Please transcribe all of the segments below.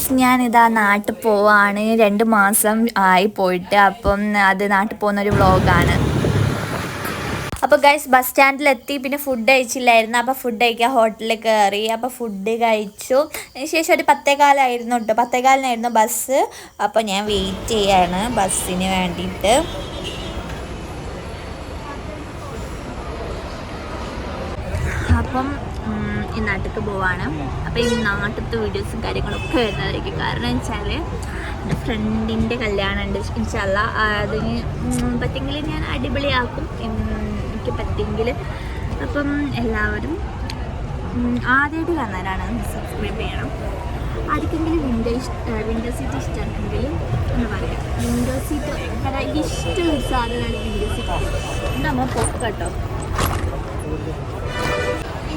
Guys ഞാനിതാ നാട്ടിൽ പോവാണ്. രണ്ട് മാസം ആയി പോയിട്ട് അപ്പം അത് നാട്ടിൽ പോകുന്ന ഒരു വ്ളോഗാണ്. അപ്പോൾ ഗൈസ് ബസ് സ്റ്റാൻഡിൽ എത്തി പിന്നെ ഫുഡ് കഴിച്ചില്ലായിരുന്നു. അപ്പോൾ ഫുഡ് കഴിക്കാൻ ഹോട്ടലിൽ കയറി അപ്പോൾ ഫുഡ് കഴിച്ചു. ശേഷം ഒരു പത്തേകാലായിരുന്നു കേട്ടോ പത്തേകാലിനായിരുന്നു ബസ് അപ്പോൾ ഞാൻ വെയിറ്റ് ചെയ്യാണ് ബസ്സിന് വേണ്ടിയിട്ട് അപ്പം ഈ നാട്ടിലേക്ക് പോവാണ്. അപ്പോൾ ഈ നാട്ടിലത്തെ വീഡിയോസും കാര്യങ്ങളൊക്കെ വരുന്നതായിരിക്കും. കാരണം വെച്ചാൽ എന്റെ ഫ്രണ്ടിന്റെ കല്യാണം ഉണ്ട്. ഇൻഷല്ല അതിന് പറ്റെങ്കിൽ ഞാൻ അടിപൊളിയാക്കും. എനിക്ക് പറ്റെങ്കിൽ അപ്പം എല്ലാവരും ആദ്യമായിട്ട് കാണാനാണ് സബ്സ്ക്രൈബ് ചെയ്യണം. ആർക്കെങ്കിലും വിൻഡോ ഇഷ്ട വിൻഡോ സീറ്റ് ഇഷ്ടമാണെങ്കിൽ എന്ന് പറയാം. വിൻഡോ സീറ്റ് ഒരു സാധനമാണ് വിൻഡോ സീറ്റ് നമ്മൾ പൊക്കട്ടോ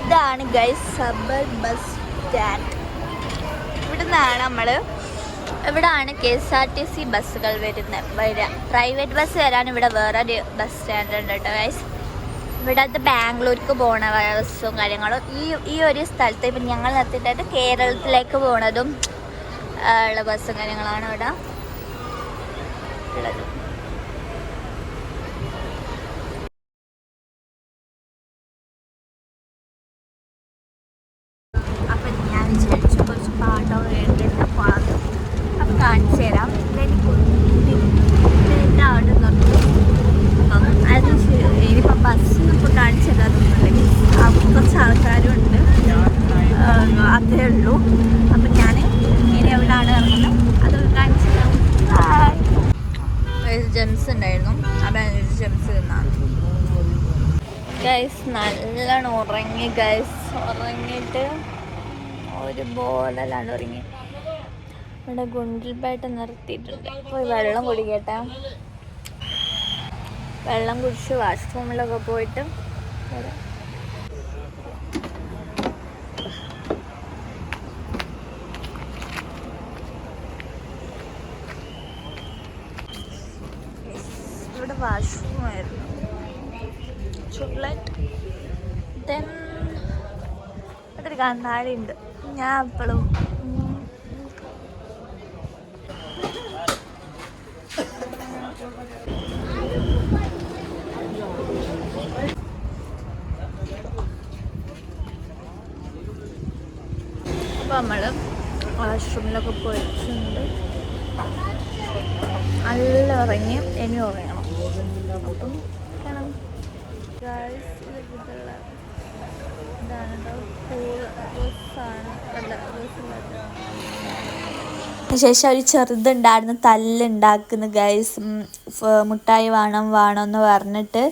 ഇതാണ് ഗൈസ് സബർ ബസ് സ്റ്റാൻഡ് ഇവിടെ നിന്നാണ് നമ്മൾ ഇവിടാണ് K S R T C ബസ്സുകൾ വരുന്നത് വരിക പ്രൈവറ്റ് ബസ് വരാൻ ഇവിടെ വേറൊരു ബസ് സ്റ്റാൻഡ് ഉണ്ട് കേട്ടോ ഗൈസ് ഇവിടത്തെ ബാംഗ്ലൂർക്ക് പോണ ബസ്സും കാര്യങ്ങളും ഈ ഈ ഒരു സ്ഥലത്ത് ഇപ്പം ഞങ്ങൾ നിർത്തിയിട്ടത് കേരളത്തിലേക്ക് പോണതും ഉള്ള ബസ്സും കാര്യങ്ങളാണ് ഇവിടെ. ഉള്ളത് അപ്പം ഞാൻ വിചാരിച്ചു കുറച്ച് പാട്ടോ കേട്ടിട്ട് പോകാം അപ്പം കാണിച്ചു തരാം ഇതെനിക്ക് ഇതിന്റെ അവിടെ നിർത്തും അപ്പം അത് ശരി. ഇനിയിപ്പം ബസ്സിന് ഇപ്പോൾ കാണിച്ചു തരാതൊന്നുമില്ല അപ്പം കുറച്ച് ആൾക്കാരും ഉണ്ട് അതേ ഉള്ളൂ അപ്പം ഞാൻ ഇനി എവിടെയാണ് ഇറങ്ങുന്നത് അത് കാണിച്ചു തരാം ജെംസ് ഉണ്ടായിരുന്നു അപ്പം ജെംസ് തിന്നാണ് ഗൈസ് നല്ലോണം ഉറങ്ങി ഗൈസ് ഉറങ്ങിയിട്ട് ഒരു ബോലല്ലാണ്ട് ഉറങ്ങി. ഇവിടെ ഗുണ്ടിൽപേട്ട നിർത്തിയിട്ടുണ്ട്. പോയി വെള്ളം കുടിക്കട്ടെ. വെള്ളം കുടിച്ച് വാഷ്റൂമിലൊക്കെ പോയിട്ട് വരാം. അതൊരു കണ്ണാടി ഉണ്ട് ഞാൻ എപ്പോഴും അപ്പോൾ നമ്മൾ വാഷ്റൂമിലൊക്കെ പോയിട്ടുണ്ട്. നല്ല ഇറങ്ങി ഇനി ഉറങ്ങണം. അപ്പം കാണാം. ഗായ്സ് ഇതുള്ള ശേഷം ഒരു ചെറുതുണ്ടായിരുന്നു തല്ലുണ്ടാക്കുന്നു ഗൈസ് മുട്ടായി വേണം വേണം എന്ന് പറഞ്ഞിട്ട്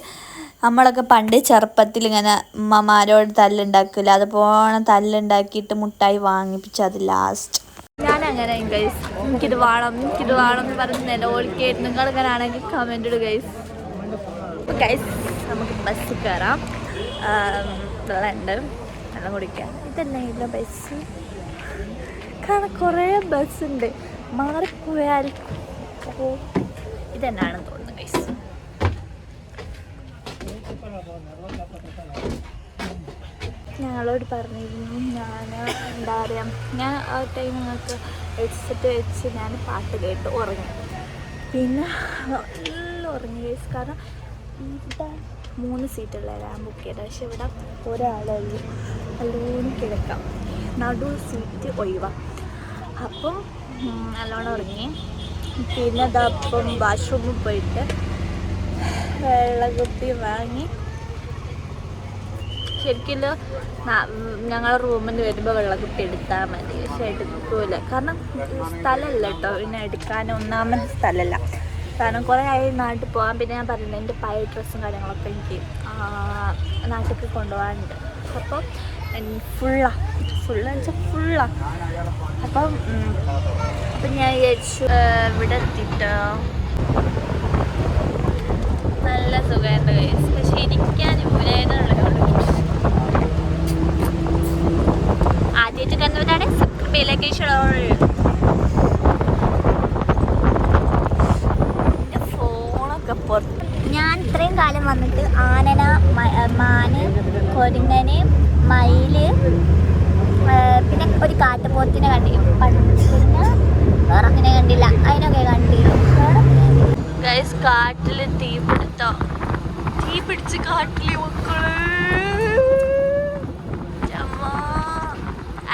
നമ്മളൊക്കെ പണ്ട് ചെറുപ്പത്തിൽ ഇങ്ങനെ ഉമ്മമാരോട് തല്ലുണ്ടാക്കില്ല. അതുപോലെ തല്ലുണ്ടാക്കിയിട്ട് മുട്ടായി വാങ്ങിപ്പിച്ചു അത് ലാസ്റ്റ് ഞാൻ അങ്ങനെ ഗൈസ് എനിക്കിത് വേണം എനിക്കിത് വേണം എന്ന് പറഞ്ഞ് നിലവിളിക്കായിരുന്നു നിങ്ങൾ ഇങ്ങനെ ആണെങ്കിൽ കമന്റ് ഇടുക ഗൈസ് ഗൈസ് നമുക്ക് ബസ് കയറാം വെള്ളമുണ്ട് വെള്ളം കുടിക്കാം ഇതന്നെ ഇല്ല ബസ് കാരണം കുറേ ബസ്സുണ്ട് മാറിപ്പോയാൽ ഇതന്നെയാണെന്ന് തോന്നുന്നു ബസ് ഞങ്ങളോട് പറഞ്ഞിരുന്നു ഞാൻ എന്താ പറയുക ഞാൻ ആ ടൈം ഞങ്ങൾക്ക് ഹെഡ്സെറ്റ് വെച്ച് ഞാൻ പാട്ട് കേട്ട് ഉറങ്ങി. പിന്നെ ഉറങ്ങി കാരണം ഇവിടെ മൂന്ന് സീറ്റുള്ള ഞാൻ ബുക്ക് ചെയ്തത്. പക്ഷെ ഇവിടെ ഒരാളേ ഉള്ളൂ. നല്ലോണം കിടക്കാം. നടു സീറ്റ് ഒഴിവാ. അപ്പം നല്ലോണം ഉറങ്ങി. പിന്നെ അതപ്പം വാഷ്റൂമിൽ പോയിട്ട് വെള്ളക്കുപ്പി വാങ്ങി. ശരിക്കും ഞങ്ങളുടെ റൂമിൽ വരുമ്പോൾ വെള്ളക്കുപ്പി എടുത്താൽ മതി. പക്ഷെ എടുക്കൂല. കാരണം സ്ഥലമല്ല കേട്ടോ പിന്നെ എടുക്കാൻ ഒന്നാമത് സ്ഥലമല്ല കാരണം കുറേ ആയി നാട്ടിൽ പോകാൻ പിന്നെ ഞാൻ പറയുന്നത് എന്റെ പഴയ ഡ്രസ്സും കാര്യങ്ങളൊക്കെ എനിക്ക് നാട്ടിലേക്ക് കൊണ്ടുപോകാനുണ്ട്. അപ്പോൾ ഫുള്ളാ ഫുള്ള് വെച്ചാൽ ഫുള്ളാ അപ്പം അപ്പം ഞാൻ വിചാരിച്ചു ഇവിടെ എത്തിയിട്ട് നല്ല സുഖമായിട്ട് കഴിച്ചു പക്ഷെ ഇരിക്കാൻ ഇവരായതുള്ള ആദ്യമായിട്ട് കണ്ടവരാണ് സബ്സ്ക്രൈബ് ഫോണൊക്കെ കാട്ടിൽ തീ പിടുത്തോ. തീ പിടിച്ച് കാട്ടിൽ മക്കൾ.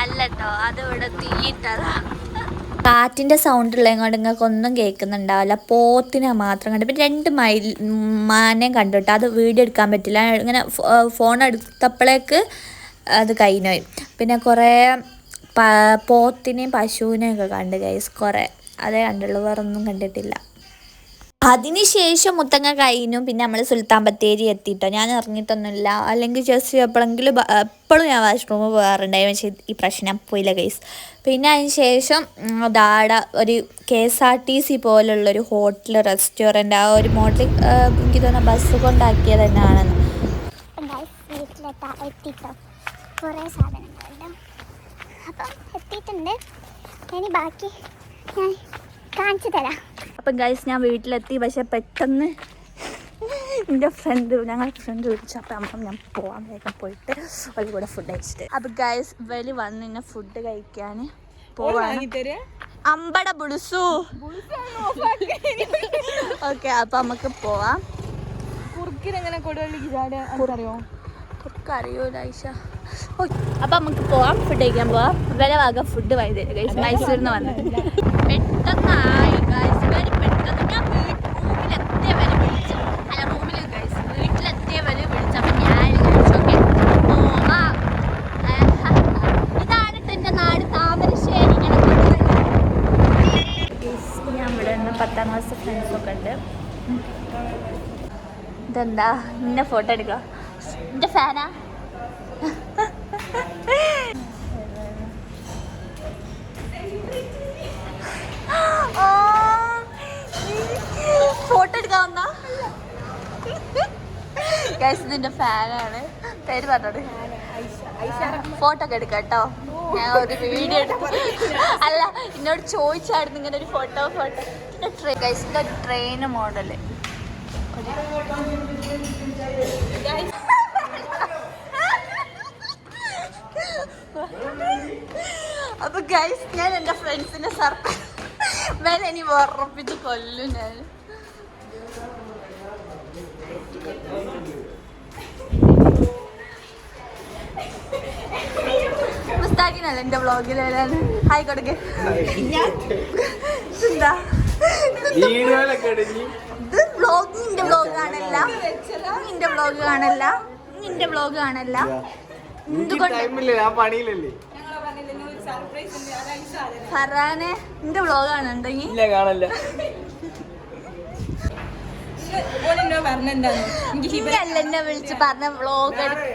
അല്ലട്ടോ അത് ഇവിടെ തീയിട്ടതാ കാറ്റിന്റെ സൗണ്ട് ഉള്ളതുകൊണ്ട് നിങ്ങൾക്ക് ഒന്നും കേൾക്കുന്നുണ്ടാവില്ല. പോത്തിനെ മാത്രം കണ്ടു. പിന്നെ രണ്ട് മൈൽ മാനേം കണ്ടു അത് വീഡിയോ എടുക്കാൻ പറ്റില്ല. ഇങ്ങനെ ഫോൺ എടുത്തപ്പോഴേക്ക് അത് കഴിഞ്ഞുപോയി പിന്നെ കുറേ പോത്തിനെയും പശുവിനെയും ഒക്കെ കണ്ട് ഗൈസ് കുറേ. അതേ കണ്ടുള്ളൂ വേറെ ഒന്നും കണ്ടിട്ടില്ല. അതിനുശേഷം മുത്തങ്ങ കഴിഞ്ഞു പിന്നെ നമ്മൾ സുൽത്താൻ ബത്തേരി എത്തിയിട്ടോ ഞാൻ ഇറങ്ങിയിട്ടൊന്നുമില്ല. അല്ലെങ്കിൽ ജസ്റ്റ് എപ്പോഴെങ്കിലും എപ്പോഴും ഞാൻ വാഷ്റൂമ് പോകാറുണ്ടായി പക്ഷേ ഈ പ്രശ്നം പോയില്ല കേസ് പിന്നെ അതിന് ശേഷം ദാട ഒരു K S R T C പോലുള്ളൊരു ഹോട്ടൽ റെസ്റ്റോറന്റ് ആ ഒരു മോഡൽ എനിക്ക് തോന്നുന്ന ബസ് കൊണ്ടാക്കിയത് തന്നെയാണെന്ന്. കുറേ എത്തിയിട്ടുണ്ട്. ഇനി ബാക്കി ഞാൻ കാണിച്ചു തരാം. അപ്പം ഗൈസ് ഞാൻ വീട്ടിലെത്തി. പക്ഷെ പെട്ടെന്ന് എന്റെ ഫ്രണ്ട് ഞങ്ങളുടെ ഫ്രണ്ട് വിളിച്ചു. അപ്പം അപ്പം ഞാൻ പോവാൻ വേഗം പോയിട്ട് ഒരു കൂടെ ഫുഡ് കഴിച്ചിട്ട്. അപ്പം ഗൈസ് വലി വന്ന് ഇന്നെ ഫുഡ് കഴിക്കാൻ പോവാണ്. അമ്പട ബുളുസു ഓക്കെ അപ്പം നമുക്ക് പോവാം. കുറുക്കിനെങ്ങനെ കൊടുവള്ളിക്ക് അറിയോ? അറിയൂല ഐഷ അപ്പം നമുക്ക് പോവാം ഫുഡ് കഴിക്കാൻ പോവാം. വില വാങ്ങാൻ ഫുഡ് വാങ്ങി ഗൈസ് മൈസൂരിൽ നിന്ന് വന്നത്. പെട്ടെന്നായി ഗൈസ് പെട്ടെന്ന് ഞാൻ റൂമിലെത്തിയ വരെ വിളിച്ചു. അല്ല റൂമിൽ ഗൈസ് വീട്ടിലെത്തിയ വരെ വിളിച്ചു. അപ്പം ഞാൻ ഓക്കെ പോവാം. ഇതാണ് എന്റെ നാട്. താമരശ്ശേരി ഞാൻ ഇവിടെ നിന്ന് പത്താം ക്ലാസ് ഫ്രണ്ട്സൊക്കെ ഉണ്ട്. ഇതെന്താ? നിന്നെ ഫോട്ടോ എടുക്കാം എന്റെ ഫാനാ ഗൈസ് ഇതിന്റെ ഫാനാണ് പേര് പറഞ്ഞോട് ഫോട്ടോ ഒക്കെ എടുക്കാം കേട്ടോ. ഞാൻ ഒരു വീഡിയോ എടുത്തു അല്ല എന്നോട് ചോദിച്ചായിരുന്നു ഇങ്ങനെ ഒരു ഫോട്ടോ ഫോട്ടോ ട്രെയിൻ ഗൈസിന്റെ ട്രെയിൻ മോഡൽ അപ്പൊ ഗൈസ് ഞാൻ എന്റെ ഫ്രണ്ട്സിനെ സർപ്രൈസ് വേല ഇനി ഉറപ്പിച്ച് കൊല്ലും ഞാൻ. മുസ്താഖിനല്ല എന്റെ വ്ളോഗിൽ ഹായ് കൊടുക്ക്. ഞാൻ എന്താ ഇത് വ്ളോഗ് നിന്റെ വ്ളോഗ് കാണല്ല. നിന്റെ വ്ളോഗ് കാണല്ല. നിന്റെ വ്ളോഗ് കാണല്ല. ഫറാനെ നിന്റെ വ്ളോഗ് കാണുന്നുണ്ടെങ്കിൽ എനിക്ക് നീയല്ല എന്നെ വിളിച്ച് പറഞ്ഞ വ്ളോഗ് പറഞ്ഞ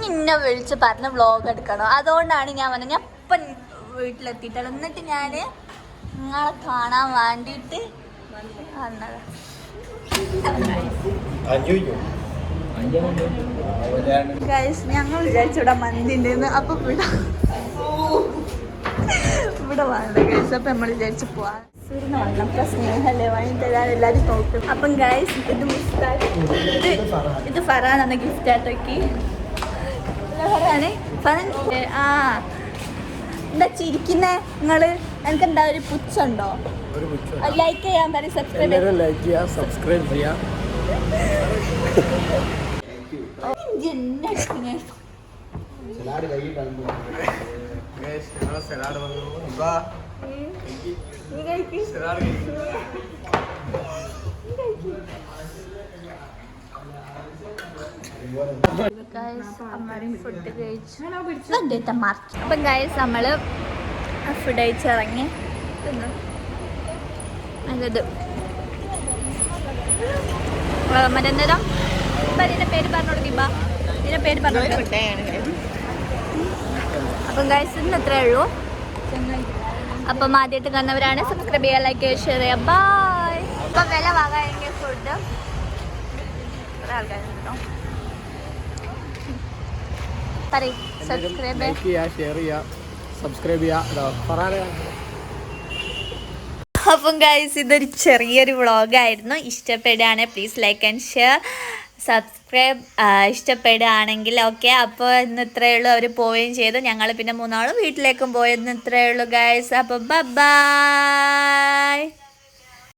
നിന്നെ വിളിച്ച് പറഞ്ഞ വ്ളോഗ് എടുക്കണം. അതുകൊണ്ടാണ് ഞാൻ വന്നത്. ഞാൻ ഇപ്പം വീട്ടിലെത്തിയിട്ടുള്ളത് എന്നിട്ട് ഞാൻ നിങ്ങളെ കാണാൻ വേണ്ടിയിട്ട് വന്നത്. ഗൈസ് ഞങ്ങൾ വിചാരിച്ചു ഇവിടെ മന്തി ഉണ്ടെന്ന് അപ്പൊ ഇവിടെ ഇവിടെ വേണ്ട ഗൈസ് അപ്പൊ നമ്മൾ വിചാരിച്ചു പോവാൻ സൂര്യന് വന്നപ്പോ സ്നേഹല്ലേ വാങ്ങി തരാൻ എല്ലാരും നോക്കും. അപ്പം ഗൈസ് ഇത് മുസ്താഖ് ഇത് ഇത് ഫറാൻ എന്ന ഗിഫ്റ്റ് ആട്ടോക്കി ഫറാണ് ഫറൻ ആ. എന്താ ചിരിക്കുന്നേ നിങ്ങൾ? എനിക്ക് എന്താ ഒരു പുച്ഛുണ്ടോ. ലൈക്ക് ചെയ്യാൻ പറയും സബ്സ്ക്രൈബ് എല്ലാവരും ലൈക്ക് ചെയ്യാ സബ്സ്ക്രൈബ് ചെയ്യാ. സലാഡ് വന്നു. ബാ സലാഡ് കഴിച്ചു അപ്പം ഗായസ് നമ്മൾ ഫുഡ് കഴിച്ചിറങ്ങി. തിന്നു. നല്ലത് മറ്റെന്തേരം ഇതിന്റെ പേര് പറഞ്ഞു ദീപ ഇതിന്റെ പേര് പറഞ്ഞു കൊടുക്ക. അപ്പം ഗൈസ് ഇന്ന് ഇത്രേ ഉള്ളൂ. അപ്പം ആദ്യമായിട്ട് കാണുന്നവരാണ്. സബ്സ്ക്രൈബ് ചെയ്യുക ലൈക്ക് ചെയ്യുക ഷെയർ ചെയ്യുക. ബായ് അപ്പം വില വാങ്ങാൻ ഫുഡ് കുറേ ആൾക്കാരുണ്ടോ പറയ്. സബ്സ്ക്രൈബ് ലൈക്ക് ചെയ്യുക ഷെയർ ചെയ്യുക സബ്സ്ക്രൈബ് ചെയ്യുക. പറയാൻ അപ്പം ഗൈസ് ഇതൊരു ചെറിയൊരു വ്ളോഗായിരുന്നു ഇഷ്ടപ്പെടുകയാണ് please like and share subscribe ഇഷ്ടപ്പെടുകയാണെങ്കിൽ ഓക്കെ. അപ്പോൾ ഇന്ന് ഇത്രയേ ഉള്ളൂ അവർ പോവുകയും ചെയ്തു. ഞങ്ങൾ പിന്നെ മൂന്നാളും വീട്ടിലേക്കും പോയെന്ന് ഇത്രയേ ഉള്ളൂ ഗൈസ് അപ്പോൾ ബൈ